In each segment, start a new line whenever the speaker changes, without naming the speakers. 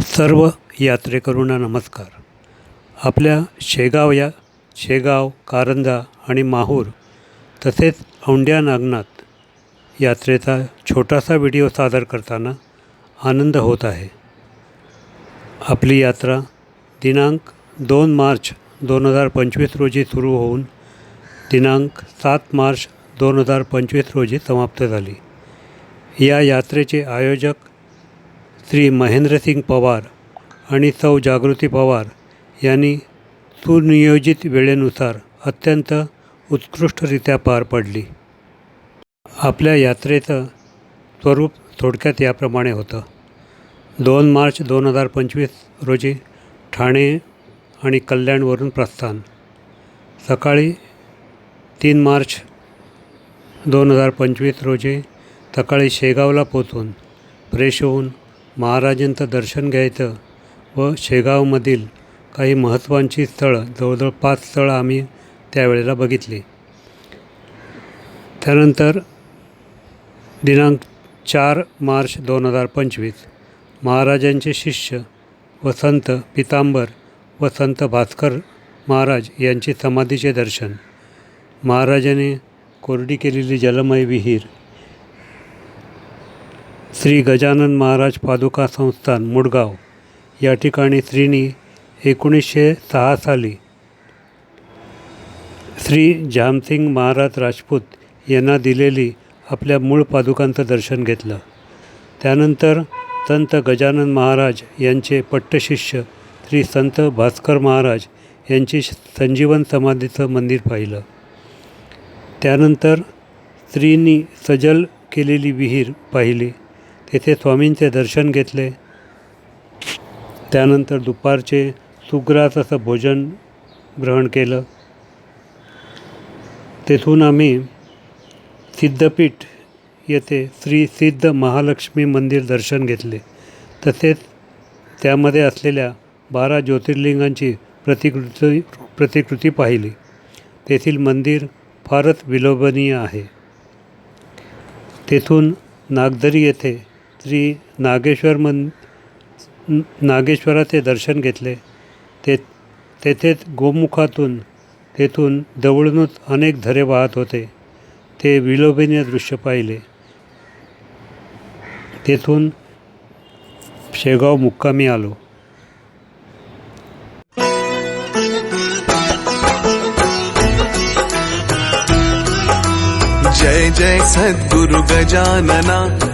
सर्व यात्रेकरूंना नमस्कार. आपल्या शेगाव या शेगाव कारंजा आणि माहूर तसेच औंड्या नागनाथ यात्रेचा छोटासा व्हिडिओ सादर करताना आनंद होत आहे. आपली यात्रा दिनांक दोन मार्च दोन हजार पंचवीस रोजी सुरू होऊन दिनांक सात मार्च दोन हजार पंचवीस रोजी समाप्त झाली. या यात्रेचे आयोजक श्री महेंद्रसिंग पवार आणि सौ जागृती पवार यांनी सुनियोजित वेळेनुसार अत्यंत उत्कृष्टरित्या पार पडली. आपल्या यात्रेचं स्वरूप थोडक्यात याप्रमाणे होतं. दोन मार्च दोन हजार पंचवीस रोजी ठाणे आणि कल्याणवरून प्रस्थान. सकाळी तीन मार्च दोन हजार पंचवीस रोजी सकाळी शेगावला पोचून फ्रेश होऊन महाराजांचं दर्शन घ्यायचं व शेगावमधील काही महत्त्वांची स्थळं जवळजवळ पाच स्थळं आम्ही त्यावेळेला बघितली. त्यानंतर दिनांक चार मार्च दोन हजार पंचवीस महाराजांचे शिष्य व संत पितांबर व संत भास्कर महाराज यांची समाधीचे दर्शन. महाराजाने कोरडी केलेली जलमय विहीर श्री गजानन महाराज पादुका संस्थान मुडगाव. या ठिकाणी श्रीनी एकोणीसशे सहा साली श्री जामसिंग महाराज राजपूत यांना दिलेली आपल्या मूळ पादुकांचं दर्शन घेतलं. त्यानंतर संत गजानन महाराज यांचे पट्टशिष्य श्री संत भास्कर महाराज यांची संजीवन समाधीचं मंदिर पाहिलं. त्यानंतर स्त्रींनी सजल केलेली विहीर पाहिली. तेथे स्वामींचे दर्शन घेतले. त्यानंतर दुपारचे सुग्रास असं भोजन ग्रहण केलं. तेथून आम्ही सिद्धपीठ येथे श्री सिद्ध महालक्ष्मी मंदिर दर्शन घेतले. तसेच त्यामध्ये असलेल्या बारा ज्योतिर्लिंगांची प्रतिकृती प्रतिकृती पाहिली. तेथील मंदिर फारच विलोभनीय आहे. तेथून नागदरी येथे रात्री नागेश्वर मन नागेश्वराचे दर्शन घेतले. ते तेथेच गोमुखातून तेथून जवळूनच अनेक झरे वाहत होते. ते विलोभनीय दृश्य पाहिले. तेथून शेगाव मुक्कामी आलो.
जय जय सद्गुरु गजानना.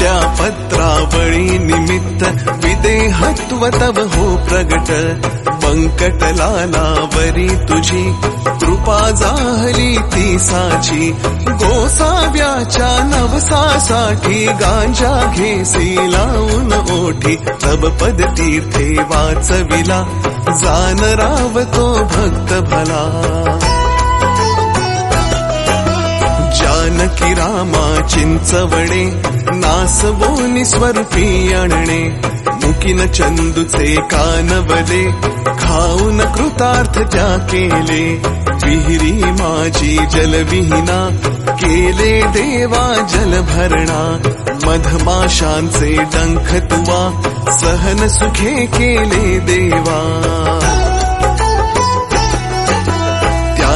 त्या पत्रावळी निमित्त विदेहत्व तव हो प्रगट. बंकटलालावरी तुझी कृपा जाहली ती साची. गोसाव्याच्या नवसासाठी गांजा घेसी लावून ओठी. तब पद तीर्थे वाचविला. जान तो भक्त भला. जानकी रामा चिंचवणे नासवोनी स्वरूपी आणणे. मुकिन चंदुचे कानवले खाऊन कृतार्थ त्या केले. विहिरी माझी जलविहीना केले देवा जल भरणा मधमाशांचे डंख तुवा सहन सुखे केले देवा.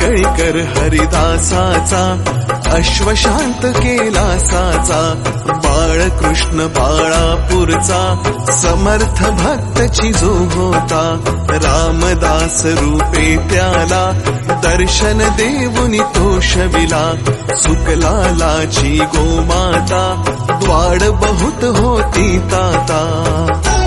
कळीकर हरिदासाचा अश्वशांत केला साचा बाळकृष्ण बाळापूरचा समर्थ भक्तची जो होता रामदास रूपे त्याला दर्शन देऊनी तो शविला सुकलालाची गोमाता द्वाड बहुत होती ताता.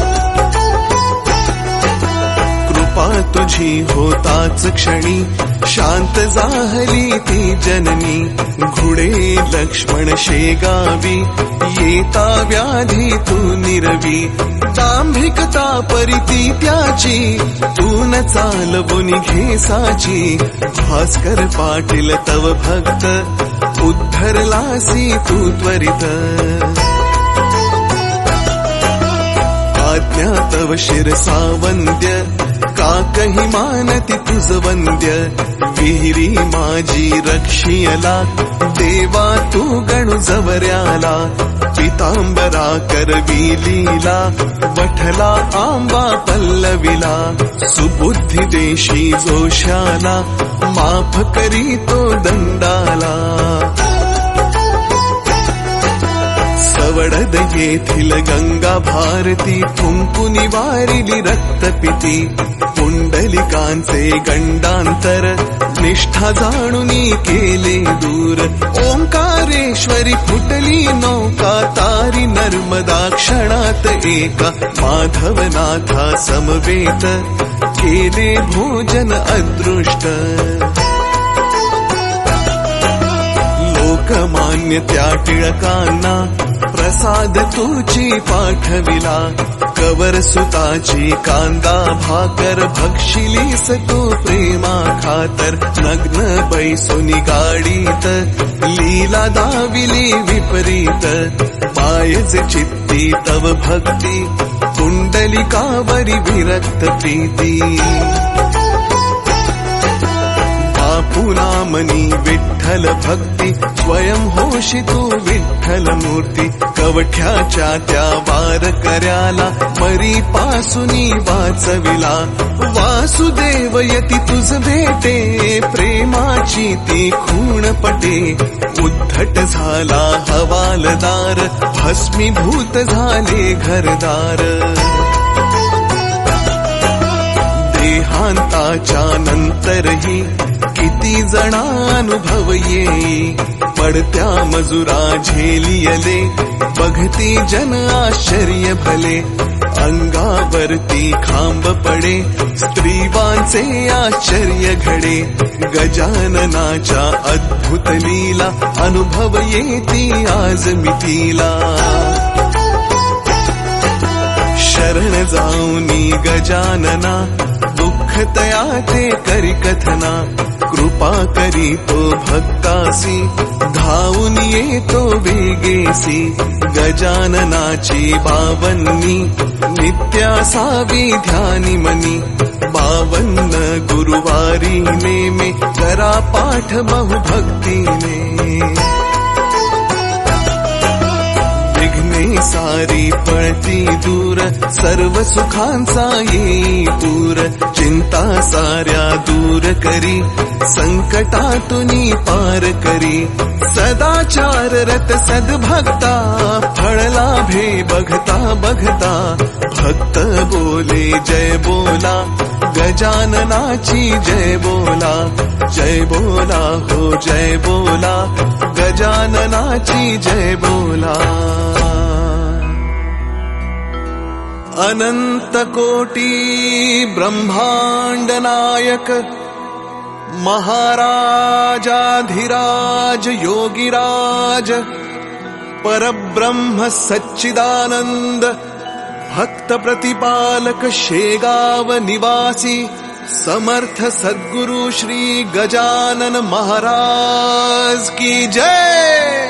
तुझी होताच क्षणी. शांत जाहली ती जननी. घुडे लक्ष्मण शेगावी. येता व्याधी तू निरवी. दांभिकता परिती त्याची तू न चालवून घेसाची भास्कर पाटील तव भक्त. उद्धरलासी तू त्वरित. आज्ञा तव शिरसा का कही मानती तुझ वंद्य? विहिरी माझी रक्षियला देवा तू गणू जवऱ्याला पितांबरा करवी लीला वठला आंबा पल्लविला सुबुद्धी देशी जोशाला माफ करी तो दंडाला. सवडद येथील गंगा भारती फुंकुनी वारिली रक्तपिती पुंडलिकांचे गंडांतर निष्ठा जाणुनी केले दूर ओंकारेश्वरी फुटली नौका तारी नर्मदा क्षणात एका माधवनाथा समवेत केले भोजन अदृष्ट. लोकमान्य त्या टिळकांना. प्रसाद तुची पाठविला. कवर सुताची कांदा भाकर भक्षिलीस तू प्रेमा खातर नग्न बैसुनी गाडीत लीला दाविली विपरीत. पायज चित्ती तव भक्ती कुंडलिकावरी विरक्त प्रीती. बापुनामनी विठ्ठल भक्ती स्वयं होशी तू विठ्ठल मूर्ती कवठ्याच्या त्या वार कर्याला मरी पासुनी वाचविला. वासुदेव यती तुझ भेटे प्रेमाची ती खूण पटे उद्धट झाला हवालदार भस्मीभूत झाले घरदार. देहांताच्या नंतरही किती जणानुभव येई पडत्या मजुरा झेलियले बघती जन आश्चर्य भले. अंगावरती खांब पडे स्त्रीवांचे आश्चर्य घडे. गजाननाच्या अद्भुत लीला अनुभव येती आज मितीला शरण जाऊनी गजानना दुःख तया ते करी कथना कृपा करी तो भक्तासी धावून येतो वेगेसी गजाननाची बावन्नी नित्यासावी ध्यानी मनी बावन्न गुरुवारी नेमे करा पाठ बहु पळती दूर, सर्व सुखांचा येई पूर। चिंता साऱ्या दूर करी संकटातुनी पार करी। सदाचार रत सद्भक्ता फळ लाभे बघता बघता। भक्त बोले, जय बोला, गजाननाची जय बोला। जय बोला हो, जय बोला, गजाननाची जय बोला। अनन्त ब्रह्माण्डनायक महाराजाधिराज योगिराज परब्रह्म सच्चिदानन्द भक्तप्रतिपालक शेगाव निवासि समर्थ सद्गुरु श्री गजानन महाराज की जय।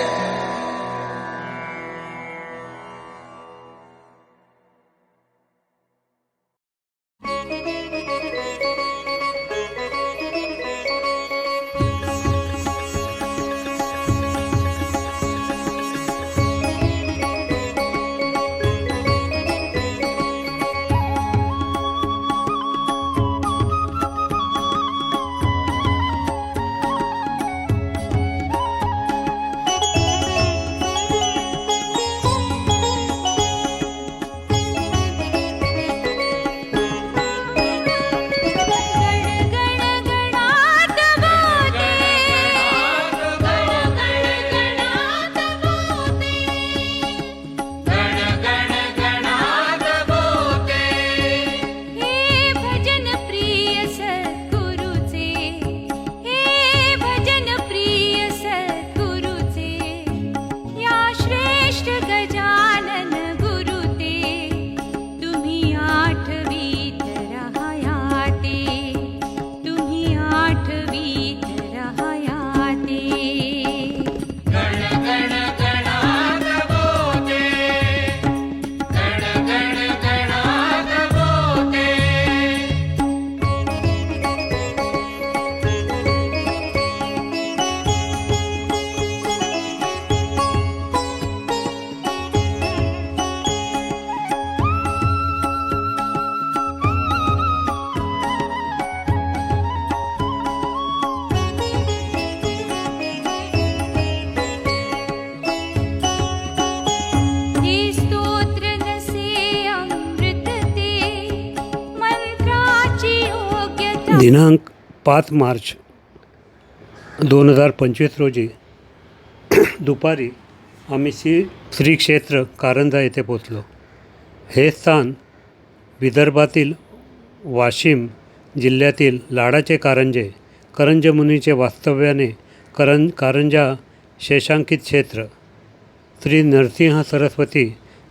पाच मार्च दोन हजार पंचवीस रोजी दुपारी आम्ही श्री श्री क्षेत्र कारंजा येथे पोचलो हे स्थान विदर्भातील वाशिम जिल्ह्यातील लाडाचे कारंजे करंजमुनीचे वास्तव्याने करं कारंजा शेषांकित क्षेत्र श्री नरसिंह सरस्वती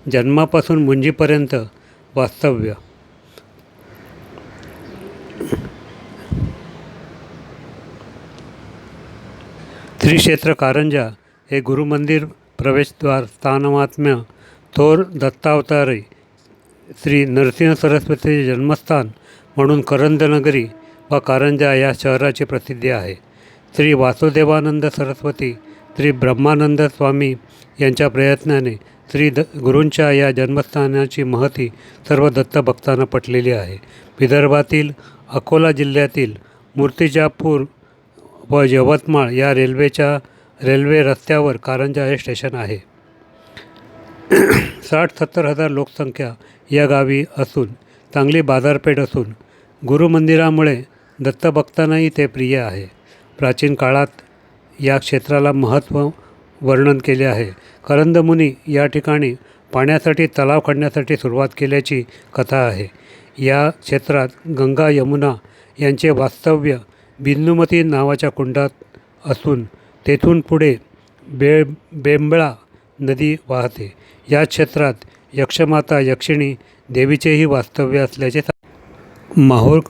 जन्मापासून मुंजीपर्यंत वास्तव्य. श्री क्षेत्र कारंजा हे गुरुमंदिर प्रवेशद्वार स्थानमात्म्य थोर दत्तावतारी श्री नरसिंह सरस्वतीचे जन्मस्थान म्हणून करंजनगरी व कारंजा या शहराची प्रसिद्धी आहे श्री वासुदेवानंद सरस्वती श्री ब्रह्मानंद स्वामी यांच्या प्रयत्नाने श्री द गुरूंच्या या जन्मस्थानाची महती सर्व दत्तभक्तांना पटलेली आहे विदर्भातील अकोला जिल्ह्यातील मूर्तिजापूर व यवतमाळ या रेल्वेच्या रेल्वे रस्त्यावर कारंजा हे स्टेशन आहे. साठ सत्तर हजार लोकसंख्या या गावी असून चांगली बाजारपेठ असून गुरुमंदिरामुळे दत्तभक्तांनाही ते प्रिय आहे. प्राचीन काळात या क्षेत्राला महत्त्व वर्णन केले आहे. करंदमुनी या ठिकाणी पाण्यासाठी तलाव खणण्यासाठी सुरुवात केल्याची कथा आहे. या क्षेत्रात गंगा यमुना यांचे वास्तव्य बिंदुमती नावाच्या कुंडात असून तेथून पुढे बे बेंबळा नदी वाहते. या क्षेत्रात यक्षमाता यक्षिणी देवीचेही वास्तव्य असल्याचे माहूर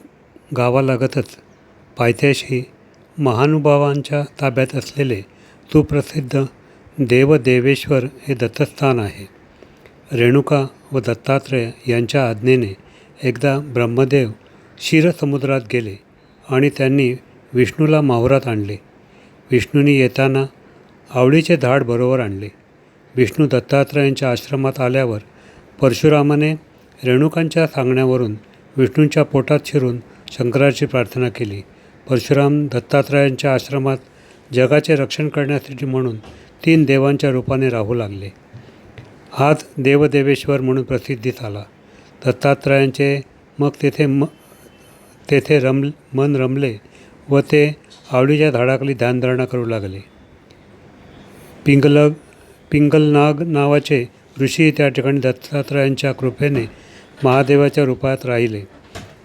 गावालगतच पायथ्याशी महानुभावांच्या ताब्यात असलेले सुप्रसिद्ध देवदेवेश्वर हे दत्तस्थान आहे. रेणुका व दत्तात्रय यांच्या आज्ञेने एकदा ब्रह्मदेव क्षीरसमुद्रात गेले. आणि त्यांनी विष्णूला माहुरात आणले. विष्णूंनी येताना आवडीचे धाड बरोबर आणले. विष्णू दत्तात्रयांच्या आश्रमात आल्यावर परशुरामाने रेणुकांच्या सांगण्यावरून विष्णूंच्या पोटात शिरून शंकराची प्रार्थना केली. परशुराम दत्तात्रयांच्या आश्रमात जगाचे रक्षण करण्यासाठी म्हणून तीन देवांच्या रूपाने राहू लागले. हाच देवदेवेश्वर म्हणून प्रसिद्धीस आला. दत्तात्रयांचे मग तेथे म तेथे रम मन रमले व ते आवडीच्या झाडाखाली ध्यानधारणा करू लागले. पिंगलग पिंगलनाग नावाचे ऋषी त्या ठिकाणी दत्तात्रयांच्या कृपेने महादेवाच्या रूपात राहिले.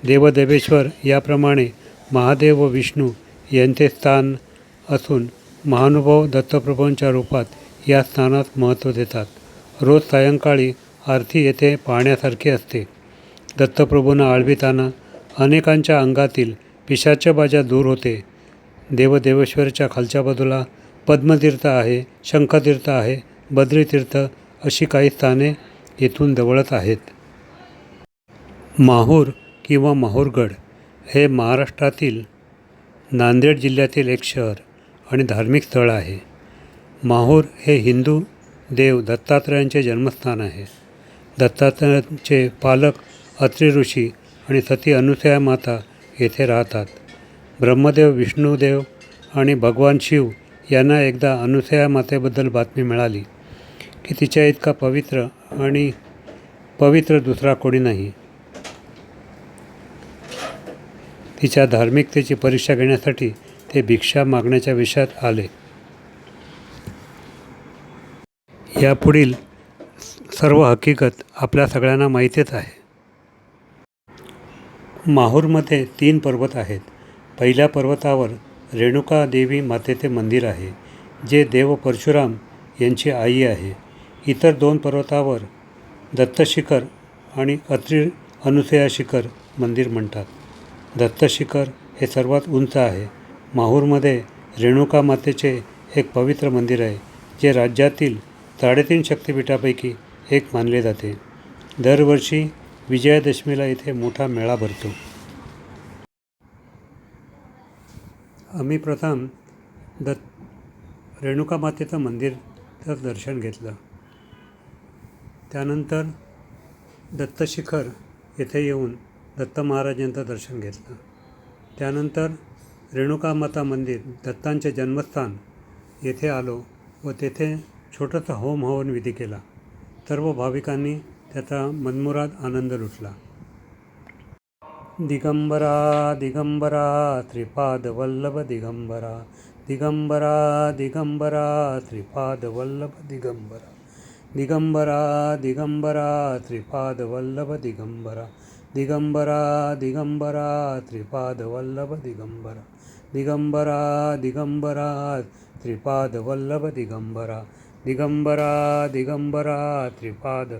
देवदेवेश्वर याप्रमाणे महादेव व विष्णू यांचे स्थान असून महानुभाव दत्तप्रभूंच्या रूपात या स्थानास महत्त्व देतात. रोज सायंकाळी आरती येथे पाहण्यासारखी असते. दत्तप्रभूंना आळविताना अनेकांच्या अंगातील पिशाच्यबाजा दूर होते. देवदेवेश्वरच्या खालच्या बाजूला पद्मतीर्थ आहे शंखतीर्थ आहे बद्रीतीर्थ अशी काही स्थाने येथून जवळच आहेत. माहूर किंवा माहूरगड हे महाराष्ट्रातील नांदेड जिल्ह्यातील एक शहर आणि धार्मिक स्थळ आहे. माहूर हे हिंदू देव दत्तात्रयांचे जन्मस्थान आहे. दत्तात्रयांचे पालक अत्रि ऋषी आणि सती अनुसया माता येथे राहतात. ब्रह्मदेव विष्णुदेव आणि भगवान शिव यांना एकदा अनुसया मातेबद्दल बातमी मिळाली की तिच्या इतका पवित्र आणि पवित्र दुसरा कोणी नाही. तिच्या धार्मिकतेची परीक्षा घेण्यासाठी ते भिक्षा मागण्याच्या विषयात आले. यापुढील सर्व हकीकत आपल्या सगळ्यांना माहितीच आहे. माहूरमध्ये तीन पर्वत आहेत. पहिल्या पर्वतावर रेणुका देवी मातेचे मंदिर आहे जे देव परशुराम यांची आई आहे. इतर दोन पर्वतावर दत्तशिखर आणि अत्रि अनुसया शिखर मंदिर म्हणतात. दत्तशिखर हे सर्वात उंच आहे. माहूरमध्ये रेणुका मातेचे एक पवित्र मंदिर आहे जे राज्यातील साडेतीन शक्तिपीठापैकी एक मानले जाते. दरवर्षी विजयादशमीला इथे मोठा मेळा भरतो. आम्ही प्रथम दत्त रेणुका मातेचं तर दर्शन घेतलं. त्यानंतर दत्तशिखर येथे येऊन दत्त महाराजांचं दर्शन घेतलं. त्यानंतर रेणुका माता मंदिर दत्तांचे जन्मस्थान येथे आलो व तेथे छोटंसं होम हवन विधी केला. सर्व भाविकांनी त्याचा मनमुराद आनंद लुटला दिगंबरा दिगंबरा त्रिपादवल्लभ दिगंबरा दिगंबरा दिगंबरा त्रिपादवल्लभ दिगंबरा दिगंबरा दिगंबरा त्रिपादवल्लभ दिगंबरा दिगंबरा दिगंबरा त्रिपादवल्लभ दिगंबरा दिगंबरा दिगंबरा त्रिपादवल्लभ दिगंबरा दिगंबरा दिगंबरा त्रिपाद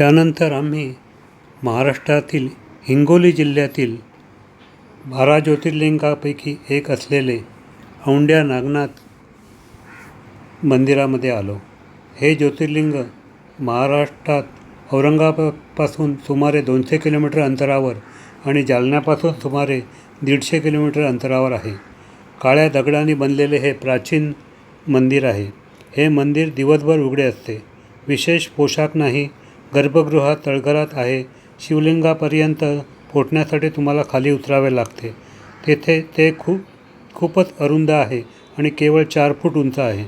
त्यानंतर आम्ही महाराष्ट्रातील हिंगोली जिल्ह्यातील बारा ज्योतिर्लिंगापैकी एक असलेले औंड्या नागनाथ मंदिरामध्ये आलो. हे ज्योतिर्लिंग महाराष्ट्रात औरंगाबादपासून सुमारे दोनशे किलोमीटर अंतरावर आणि जालन्यापासून सुमारे दीडशे किलोमीटर अंतरावर आहे. काळ्या दगडांनी बनलेले हे प्राचीन मंदिर आहे. हे मंदिर दिवसभर उघडे असते. विशेष पोशाख नाही गर्भगृहात तळघरात आहे. शिवलिंगापर्यंत पोचण्यासाठी तुम्हाला खाली उतरावे लागते. तेथे ते खूप खूपच अरुंद आहे आणि केवळ चार फूट उंच आहे.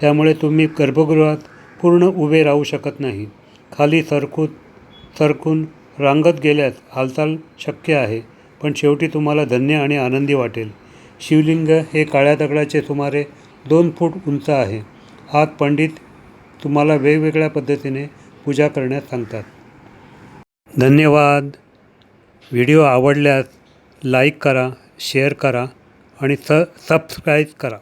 त्यामुळे तुम्ही गर्भगृहात पूर्ण उभे राहू शकत नाही. खाली सरकून सरकून रांगत गेल्यास हालचाल शक्य आहे पण शेवटी तुम्हाला धन्य आणि आनंदी वाटेल. शिवलिंग हे काळ्या दगडाचे सुमारे दोन फूट उंच आहे. आत पंडित तुम्हाला वेगवेगळ्या पद्धतीने पूजा करण्यास सांगतात धन्यवाद. व्हिडिओ आवडल्यास लाईक करा शेअर करा आणि स सबस्क्राईब करा.